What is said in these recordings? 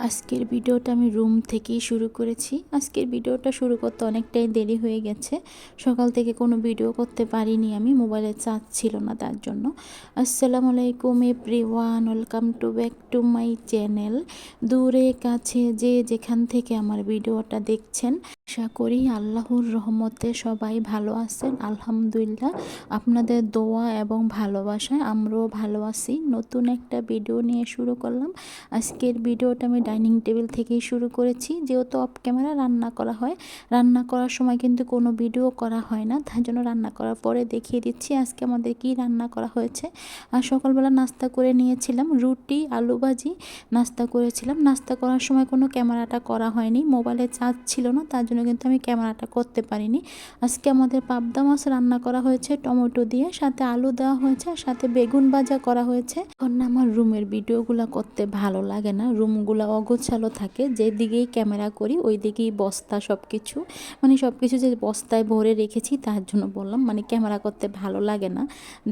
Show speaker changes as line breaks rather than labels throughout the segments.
আজকের ভিডিওটা আমি রুম থেকেই শুরু করেছি। আজকের ভিডিওটা শুরু করতে অনেকটাই দেরি হয়ে গেছে। সকাল থেকে কোনো ভিডিও করতে পারিনি আমি, মোবাইলে চার্জ ছিল না তার জন্য। আসসালামু আলাইকুম every one welcome to back to my channel. দূরে, কাছে, যে যেখান থেকে আমার ভিডিওটা দেখছেন, আশা করি আল্লাহর রহমতে সবাই ভালো আছেন। আলহামদুলিল্লাহ, আপনাদের দোয়া এবং ভালোবাসায় আমরাও ভালো আছি। নতুন একটা ভিডিও নিয়ে শুরু করলাম। আজকের ভিডিওটা আমি ডাইনিং টেবিল থেকেই শুরু করেছি। যেহেতু অফ ক্যামেরা রান্না করা হয়, রান্না করার সময় কিন্তু কোনো ভিডিও করা হয় না। তার জন্য রান্না করার পরে দেখিয়ে দিচ্ছি আজকে আমাদের কি রান্না করা হয়েছে। আর সকালবেলা নাস্তা করে নিয়েছিলাম রুটি, আলু ভাজি, নাস্তা করেছিলাম। নাস্তা করার সময় কোনো ক্যামেরাটা করা হয়নি, মোবাইলে চার্জ ছিল না, তার জন্য কিন্তু আমি ক্যামেরাটা করতে পারিনি। আজকে আমাদের পাবদা মাছ রান্না করা হয়েছে, টমেটো দিয়ে, সাথে আলু দেওয়া হয়েছে, আর সাথে বেগুন ভাজা করা হয়েছে। এখন আমার রুমের ভিডিওগুলো করতে ভালো লাগে না। রুমগুলো অগোছালো থাকে যেদিকেই ক্যামেরা করি, ওই দিকেই বস্তা সব কিছু মানে সব কিছু যে বস্তায় ভরে রেখেছি, তার জন্য বললাম মানে ক্যামেরা করতে ভালো লাগে না।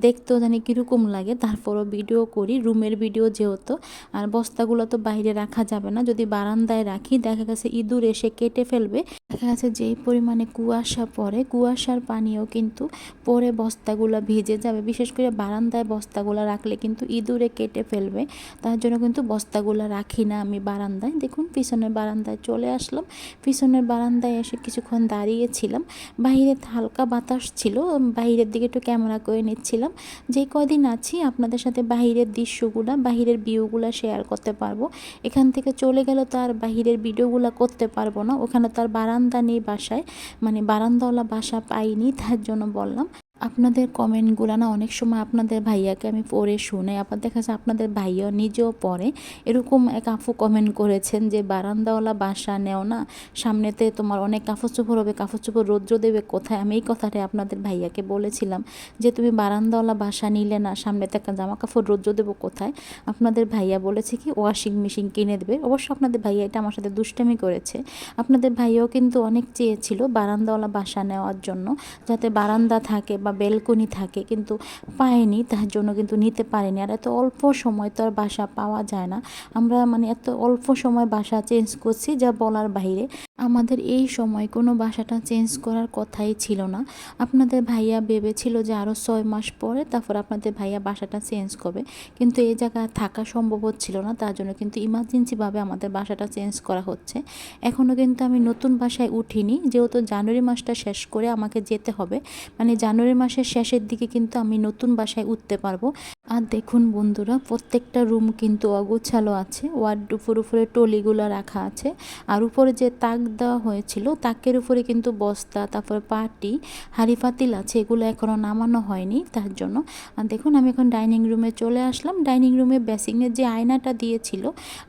দেখতেও জানি কীরকম লাগে, তারপরও ভিডিও করি, রুমের ভিডিও যেহেতু, আর বস্তাগুলো তো বাইরে রাখা যাবে না। যদি বারান্দায় রাখি, দেখা গেছে ইঁদুর এসে কেটে ফেলবে। দেখা গেছে যেই পরিমাণে কুয়াশা পড়ে, কুয়াশার পানিও কিন্তু পরে বস্তাগুলো ভিজে যাবে। বিশেষ করে বারান্দায় বস্তাগুলো রাখলে কিন্তু ইঁদুরে কেটে ফেলবে। তার জন্য কিন্তু বস্তাগুলো রাখি না আমি বারান্দায়। দেখুন, পিছনের বারান্দায় চলে আসলাম। পিছনের বারান্দায় এসে কিছুক্ষণ দাঁড়িয়েছিলাম। বাইরে হালকা বাতাস ছিল। বাইরের দিকে একটু ক্যামেরা করে নিচ্ছিলাম। যে কদিন আছি, আপনাদের সাথে বাহিরের দৃশ্যগুলো বাহিরের ভিউগুলো শেয়ার করতে পারব। এখান থেকে চলে গেলে তো আর বাহিরের ভিডিওগুলো করতে পারব না। ওখানে তার বারান্দা নেই বাসায়। মানে বারান্দাওয়ালা বাসা পাইনি, তার জন্য বললাম। আপনাদের কমেন্টগুলো না অনেক সময় আপনাদের ভাইয়াকে আমি পড়ে শুনে, আবার দেখা যাচ্ছে আপনাদের ভাইয়া নিজেও পড়ে। এরকম এক আফু কমেন্ট করেছেন যে, বারান্দাওয়ালা বাসা নেও না, সামনেতে তোমার অনেক কাপড় হবে কাপড় চোপড় রৌদ্র দেবে কোথায়? আমি এই কথাটা আপনাদের ভাইয়াকে বলেছিলাম যে, তুমি বারান্দাওয়ালা বাসা নিলে না, সামনেতে একটা জামা কাপড় রৌদ্র দেবো কোথায়? আপনাদের ভাইয়া বলেছে কি, ওয়াশিং মেশিন কিনে দেবে। অবশ্য আপনাদের ভাইয়া এটা আমার সাথে দুষ্টামি করেছে। আপনাদের ভাইয়াও কিন্তু অনেক চেয়েছিল বারান্দাওয়ালা বাসা নেওয়ার জন্য, যাতে বারান্দা থাকে বা বেলকনি থাকে কিন্তু পায়নি, তার জন্য কিন্তু নিতে পারেনি। আর এত অল্প সময় তো আর বাসা পাওয়া যায় না। আমরা মানে এত অল্প সময় বাসা চেঞ্জ করছি যা বলার বাইরে। আমাদের এই সময় কোনো বাসাটা চেঞ্জ করার কথাই ছিল না। আপনাদের ভাইয়া ভেবেছিল যে আরও ছয় মাস পরে তারপর আপনাদের ভাইয়া বাসাটা চেঞ্জ করবে। কিন্তু এই জায়গায় থাকা সম্ভব হচ্ছিল না, তার জন্য কিন্তু ইমার্জেন্সিভাবে আমাদের বাসাটা চেঞ্জ করা হচ্ছে। এখনও কিন্তু আমি নতুন বাসায় উঠিনি, যেহেতু জানুয়ারি মাসটা শেষ করে আমাকে যেতে হবে। মানে জানুয়ারি মাসের শেষের দিকে কিন্তু আমি নতুন বাসায় উঠতে পারব। আর দেখুন বন্ধুরা, প্রত্যেকটা রুম কিন্তু অগোছালো আছে ওয়ার্ড উপর উপরে টলিগুলো রাখা আছে, আর উপরে যে তাক দেওয়া হয়েছিল, তাকের উপরে কিন্তু বস্তা, তারপরে পাটি, হাঁড়ি পাতিল আছে, এগুলো এখনও নামানো হয়নি তার জন্য। আর দেখুন, আমি এখন ডাইনিং রুমে চলে আসলাম। ডাইনিং রুমে বেসিংয়ের যে আয়নাটা দিয়েছিল,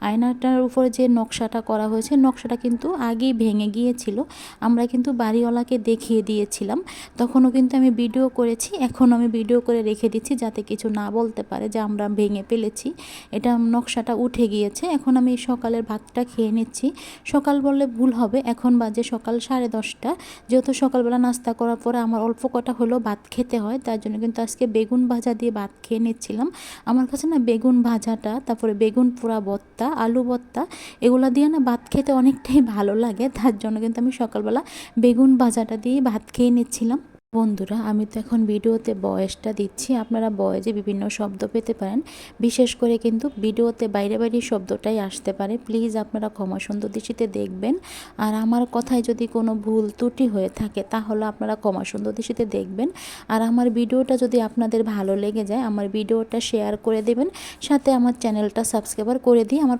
আয়নাটার উপরে যে নকশাটা করা হয়েছে, নকশাটা কিন্তু আগেই ভেঙে গিয়েছিল। আমরা কিন্তু বাড়িওয়ালাকে দেখিয়ে দিয়েছিলাম। তখনও কিন্তু আমি ভিডিও করেছি এখন আমি ভিডিও করে রেখে দিচ্ছি যাতে কিছু না বলতে পারে যে আমরা ভেঙে ফেলেছি। এটা নকশাটা উঠে গিয়েছে। এখন আমি সকালের ভাতটা খেয়ে নিচ্ছি। সকাল বললে ভুল হবে। এখন বাজে সকাল সাড়ে দশটা। যেহেতু সকালবেলা নাস্তা করার পরে আমার অল্প কটা হলেও ভাত খেতে হয়, তার জন্য কিন্তু আজকে বেগুন ভাজা দিয়ে ভাত খেয়ে নিচ্ছিলাম। আমার কাছে না বেগুন ভাজাটা, তারপরে বেগুন পোড়া ভর্তা, আলু বত্তা এগুলো দিয়ে না ভাত খেতে অনেকটাই ভালো লাগে। তার জন্য কিন্তু আমি সকালবেলা বেগুন ভাজাটা দিয়ে ভাত খেয়ে নিচ্ছিলাম। বন্ধুরা, আমি তো এখন ভিডিওতে বয়সটা দিচ্ছি। আপনারা বয়েজে বিভিন্ন শব্দ পেতে পারেন। বিশেষ করে কিন্তু ভিডিওতে বাইরে বাইরে শব্দটাই আসতে পারে। প্লিজ আপনারা ক্ষমা সুন্দর দৃষ্টিতে দেখবেন। আর আমার কথায় যদি কোনো ভুল ত্রুটি হয়ে থাকে, তাহলে আপনারা ক্ষমা সুন্দর দৃষ্টিতে দেখবেন। আর আমার ভিডিওটা যদি আপনাদের ভালো লেগে যায়, আমার ভিডিওটা শেয়ার করে দেবেন। সাথে আমার চ্যানেলটা সাবস্ক্রাইবার করে দিয়ে আমার